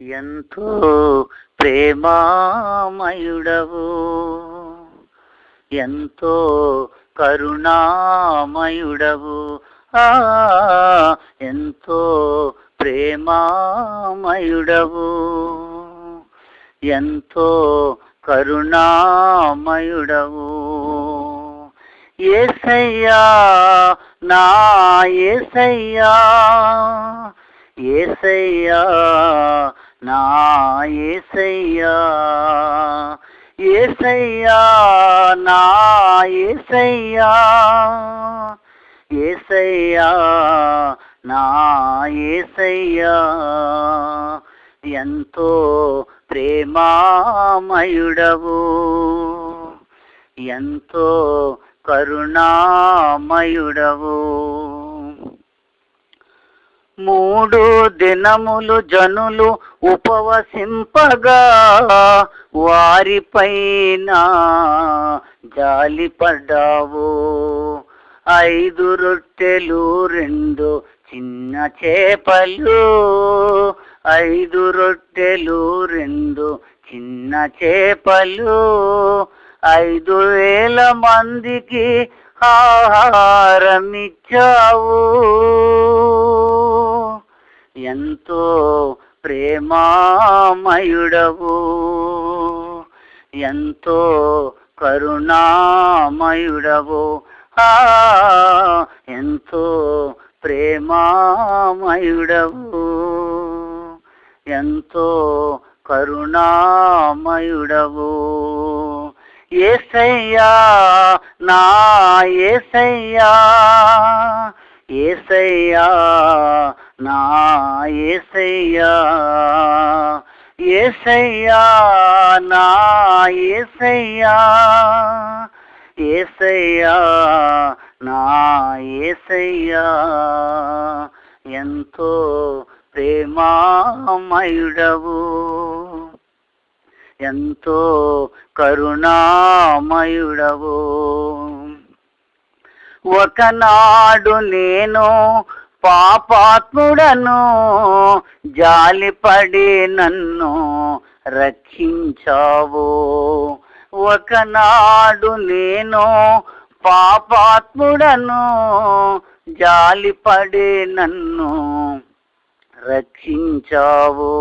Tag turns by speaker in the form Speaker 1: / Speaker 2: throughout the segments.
Speaker 1: ఎంతో ప్రేమామయుడవు. ఎంతో కరుణామయుడవు. ఆ ఎంతో ప్రేమామయుడవు. ఎంతో కరుణామయుడవు. ఏసయ్యా నా ఏసయ్యా. ఏసయ్యా నా ఏసయ్యా ఏసయ్యా నా ఏసయ్యా ఏసయ్యా నా ఏసయ్యా. ఎంతో ప్రేమామయుడవు ఎంతో కరుణామయుడవు. మూడు దినములు జనులు ఉపవసింపగా వారిపైన జాలిపడ్డావు. ఐదు రొట్టెలు రెండు చిన్న చేపలు. ఐదు రొట్టెలు రెండు చిన్న చేపలు. ఐదు వేల మందికి ఆహారమిచ్చావు. ఎంతో ప్రేమామయుడవు. ఎంతో కరుణామయుడవు. ఆ ఎంతో ప్రేమామయుడవు. ఎంతో కరుణామయుడవు. ఏసయ్యా నా ఏసయ్యా ఏసయ్యా నా ఏసయ్యా ఏసయ్యా నా ఏసయ్యా ఏసయ్యా నా ఏసయ్యా. ఎంతో ప్రేమామయుడవు. ఎంతో కరుణామయుడవు. ఒకనాడు నేను పాపాత్ముడను జాలిపడి నన్ను రక్షించావు. ఒకనాడు నేను పాపాత్ముడను జాలిపడి నన్ను రక్షించావు.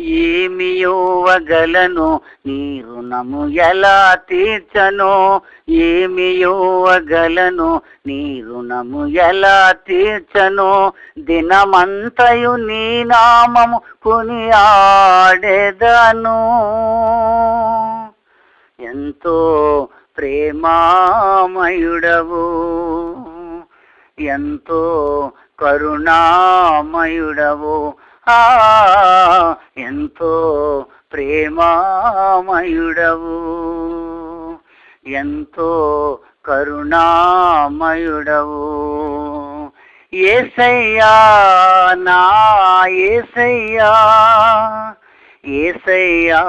Speaker 1: ఏమియోవగలను నీ రుణము ఎలా తీర్చను? ఏమియోవగలను నీ రుణము ఎలా తీర్చను? దినమంతయు నీ నామము కొని ఆడెదను ఎంతో ప్రేమామయుడవు. ఎంతో కరుణామయుడవు. ఎంతో ప్రేమామయుడవు. ఎంతో కరుణామయుడవు. ఏసయ్యా నా ఏసయ్యా. ఏసయ్యా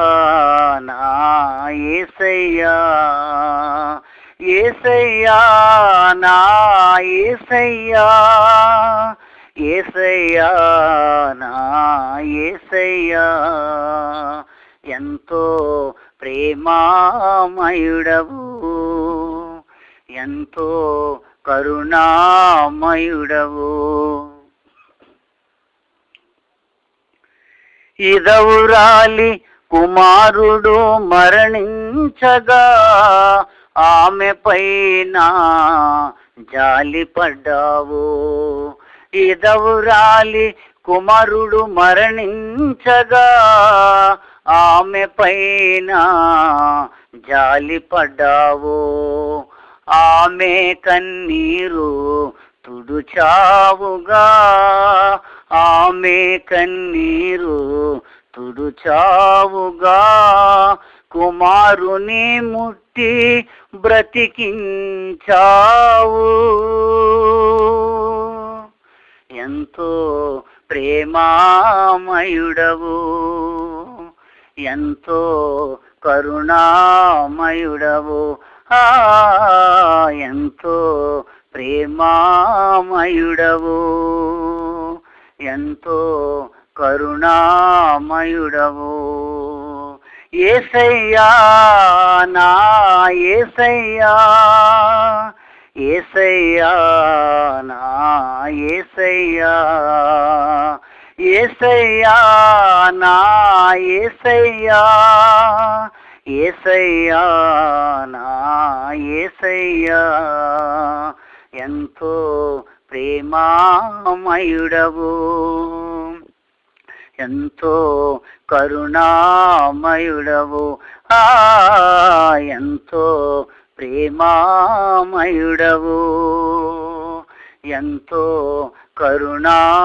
Speaker 1: నా ఏసయ్యా. ఏసయ్యా నా ఏసయ్యా. ఏసయ్యా నా ఏసయ్యా ఎంతో ప్రేమామయుడవు ఎంతో కరుణామయుడవు. ఇదవురాలి కుమారుడు మరణించగా ఆమె పైన జాలిపడ్డావు. ఇదవురాలి కుమారుడు మరణించగా ఆమె పైన జాలిపడ్డావు ఆమె కన్నీరు తుడుచావుగా. ఆమె కన్నీరు తుడుచావుగా. కుమారుని ముట్టి బ్రతికించావు. ఎంతో ప్రేమామయుడవు. ఎంతో కరుణామయుడవు. ఎంతో ప్రేమామయుడవు. ఎంతో కరుణామయుడవు. ఏసయ్యా నా ఏసయ్యా ఏసయ్యా నా ఏసయ్యా ఏసయ్యా నా ఏసయ్యా ఏసయ్యా నా ఏసయ్యా. ఎంతో ప్రేమామయుడవు ఎంతో కరుణామయుడవు. ఆ ఎంతో ప్రేమామయుడవు. ఎంతో కరుణామయుడవు.